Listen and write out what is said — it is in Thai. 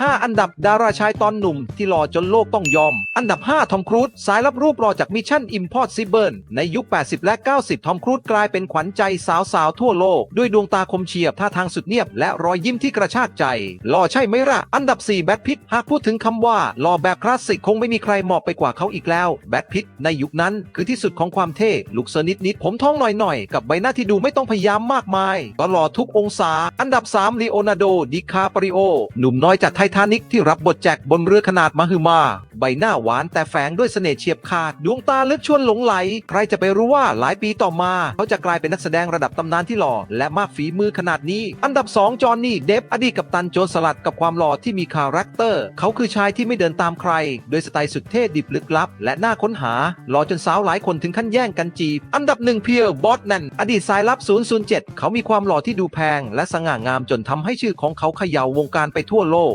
5 อันดับดาราชายตอนหนุ่มที่หล่อจนโลกต้องยอม อันดับ 5 ทอมครูซสายรับรูปหล่อจากมิชชั่น Impossible ในยุค 80 และ 90 ทอมครูซกลายเป็นขวัญใจสาวๆทั่วโลก ด้วยดวงตาคมเฉียบท่าทางสุดเนียบ และรอยยิ้มที่กระชากใจ หล่อใช่ไหมล่ะ อันดับ 4 แบทพิทหากพูดถึงคำว่าหล่อแบบคลาสสิกคงไม่มีใครเหมาะไปกว่าเขาอีกแล้วแบทพิทในยุคนั้นคือที่สุดของความเท่ลุกเซนิดนิดผมท้องหน่อยๆกับใบหน้าที่ดูไม่ต้องพยายามมากมายก็หล่อทุกองศา อันดับ 3ลีโอนาร์โดดิคาปริโอหนุ่มน้อยจากไททานิกที่รับบทแจ็คบนเรือขนาดมหึมา ใบหน้าหวานแต่แฝงด้วยเสน่ห์เฉียบขาด ดวงตาลึกชวนหลงไหล ใครจะไปรู้ว่าหลายปีต่อมา เขาจะกลายเป็นนักแสดงระดับตำนานที่หล่อ และมากฝีมือขนาดนี้ อันดับ 2 จอห์นนี่ เดฟอดีตกัปตันโจรสลัดกับความหล่อที่มีคาแรคเตอร์ เขาคือชายที่ไม่เดินตามใคร โดยสไตล์สุดเท่ดิบลึกลับ และน่าค้นหา หล่อจนสาวหลายคนถึงขั้นแย่งกันจีบ อันดับหนึ่งเพียร์บอสแนนอดีตสายลับ 007 เขามีความหล่อที่ดูแพง และสง่างามจนทำให้ชื่อของเขาเขย่าวงการไปทั่วโลก